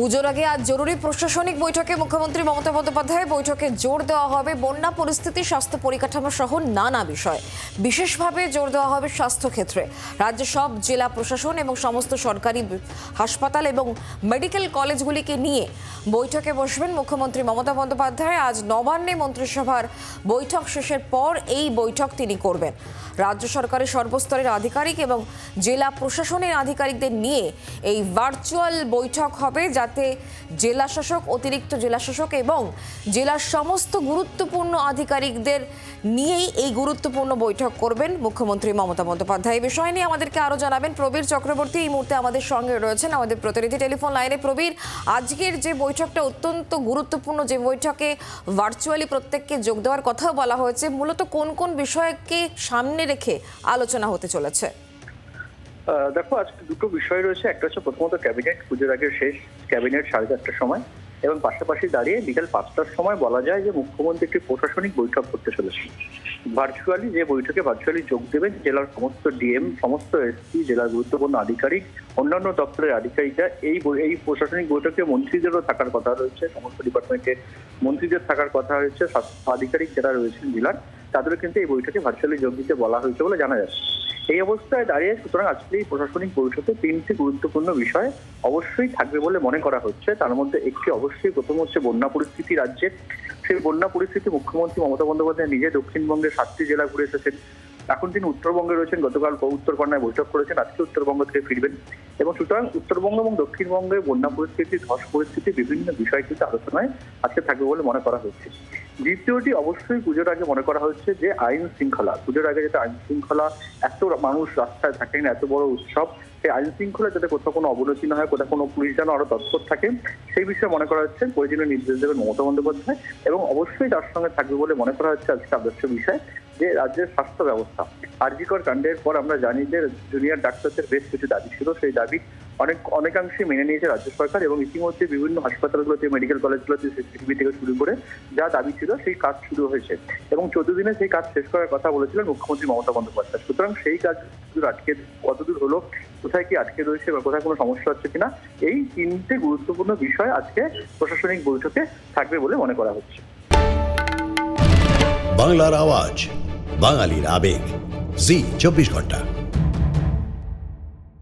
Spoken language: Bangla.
পুজোর আগে আজ জরুরি প্রশাসনিক বৈঠকে মুখ্যমন্ত্রী মমতা বন্দ্যোপাধ্যায় বৈঠকে জোর দেওয়া হবে বন্যা পরিস্থিতি, স্বাস্থ্য পরিকাঠামো সহ নানা বিষয়। বিশেষভাবে জোর দেওয়া হবে স্বাস্থ্য ক্ষেত্রে রাজ্যের সব জেলা প্রশাসন এবং সমস্ত সরকারি হাসপাতাল এবং মেডিকেল কলেজগুলিকে নিয়ে বৈঠকে বসবেন মুখ্যমন্ত্রী মমতা বন্দ্যোপাধ্যায়। আজ নবান্নে মন্ত্রিসভার বৈঠক শেষের পর এই বৈঠক তিনি করবেন। রাজ্য সরকারের সর্বস্তরের আধিকারিক এবং জেলা প্রশাসনের আধিকারিকদের নিয়ে এই ভার্চুয়াল বৈঠক হবে, যাতে জেলা শাসক অতিরিক্ত জেলাশাসক এবং জেলার সমস্ত গুরুত্বপূর্ণ আধিকারিকদের নিয়েই এই গুরুত্বপূর্ণ বৈঠক করবেন মুখ্যমন্ত্রী মমতা বন্দ্যোপাধ্যায়। এই বিষয় নিয়ে আমাদেরকে আরও জানাবেন প্রবীর চক্রবর্তী। এই মুহূর্তে আমাদের সঙ্গে রয়েছেন আমাদের প্রতিনিধি টেলিফোন লাইনে। প্রবীর, আজকের যে বৈঠকটা অত্যন্ত গুরুত্বপূর্ণ, যে বৈঠকে ভার্চুয়ালি প্রত্যেককে যোগ দেওয়ার কথাও বলা হয়েছে, মূলত কোন কোন বিষয়কে সামনে রেখে আলোচনা হতে চলেছে? দেখো, আজকে দুটো বিষয় রয়েছে। একটা হচ্ছে প্রথমত ক্যাবিনেট, পুজোর আগে শেষ ক্যাবিনেট সাড়ে চারটার সময় এবং পাশাপাশি দাঁড়িয়ে বিকাল পাঁচটার সময় বলা যায় যে মুখ্যমন্ত্রী একটি প্রশাসনিক বৈঠক করতে চলেছে ভার্চুয়ালি যে বৈঠকে ভার্চুয়ালি যোগ দেবেন জেলার সমস্ত ডিএম, সমস্ত এসপি, জেলার গুরুত্বপূর্ণ আধিকারিক, অন্যান্য দপ্তরের আধিকারিকরা, এই এই প্রশাসনিক বৈঠকে মন্ত্রীদেরও থাকার কথা রয়েছে, সমস্ত ডিপার্টমেন্টে মন্ত্রীদের থাকার কথা রয়েছে, স্বাস্থ্য আধিকারিক যারা রয়েছেন জেলার, তাদেরও কিন্তু এই বৈঠকে ভার্চুয়ালি যোগ দিতে বলা হয়েছে বলে জানা যাচ্ছে। এই অবস্থায় দাঁড়িয়ে সুতরাং আজকে এই প্রশাসনিক বৈঠকে তিনটি গুরুত্বপূর্ণ বিষয় অবশ্যই থাকবে বলে মনে করা হচ্ছে। তার মধ্যে একটি অবশ্যই প্রথম হচ্ছে বন্যা পরিস্থিতি রাজ্যে। সেই বন্যা পরিস্থিতি মুখ্যমন্ত্রী মমতা বন্দ্যোপাধ্যায় নিজে দক্ষিণবঙ্গের সাতটি জেলা ঘুরে এসেছেন। এখন তিনি উত্তরবঙ্গে রয়েছেন। গতকাল উত্তরকন্যায় বৈঠক করেছেন। আজকে উত্তরবঙ্গ থেকে ফিরবেন। এবং সুতরাং উত্তরবঙ্গ এবং দক্ষিণবঙ্গে বন্যা পরিস্থিতি, ধস পরিস্থিতি বিভিন্ন বিষয় কিন্তু আলোচনায় আজকে থাকবে বলে মনে করা হচ্ছে। দ্বিতীয়টি অবশ্যই পুজোর আগে মনে করা হচ্ছে যে আইন শৃঙ্খলা। পুজোর আগে যাতে আইন শৃঙ্খলা এত মানুষ রাস্তায় থাকেন এত বড় উৎসব, সেই আইন শৃঙ্খলা যাতে কোথাও কোনো অবনতি না হয়, কোথাও কোনো পুলিশ যেন আরও তৎপর থাকে, সেই বিষয়ে মনে করা হচ্ছে প্রয়োজনীয় নির্দেশ দেবেন মমতা বন্দ্যোপাধ্যায় এবং অবশ্যই তার সঙ্গে থাকবে বলে মনে করা হচ্ছে আজকে আদর্শ বিষয় যে রাজ্যের স্বাস্থ্য ব্যবস্থা। আরজিকর কাণ্ডের পর আমরা জানি যে জুনিয়র ডাক্তারদের বেশ কিছু দাবি ছিল, সেই দাবি অনেক অনেকাংশে মেনে নিয়েছে রাজ্য সরকার এবং ইতিমধ্যে বিভিন্ন হাসপাতালগুলোতে মেডিকেল কলেজগুলোতে সিসিটিভি থেকে শুরু করে যা দাবি ছিল সেই কাজ শুরু হয়েছে। এবং চোদ্দ দিনে সেই কাজ শেষ করার কথা বলেছিলেন মুখ্যমন্ত্রী মমতা বন্দ্যোপাধ্যায়। সুতরাং সেই কাজ আটকে কতদূর হলো, কোথায় কি আটকে রয়েছে বা কোথায় কোনো সমস্যা হচ্ছে কিনা, এই তিনটে গুরুত্বপূর্ণ বিষয় আজকে প্রশাসনিক বৈঠকে থাকবে বলে মনে করা হচ্ছে। বাংলার আওয়াজ, বাঙালির আবেগ। জি, চব্বিশ ঘণ্টা।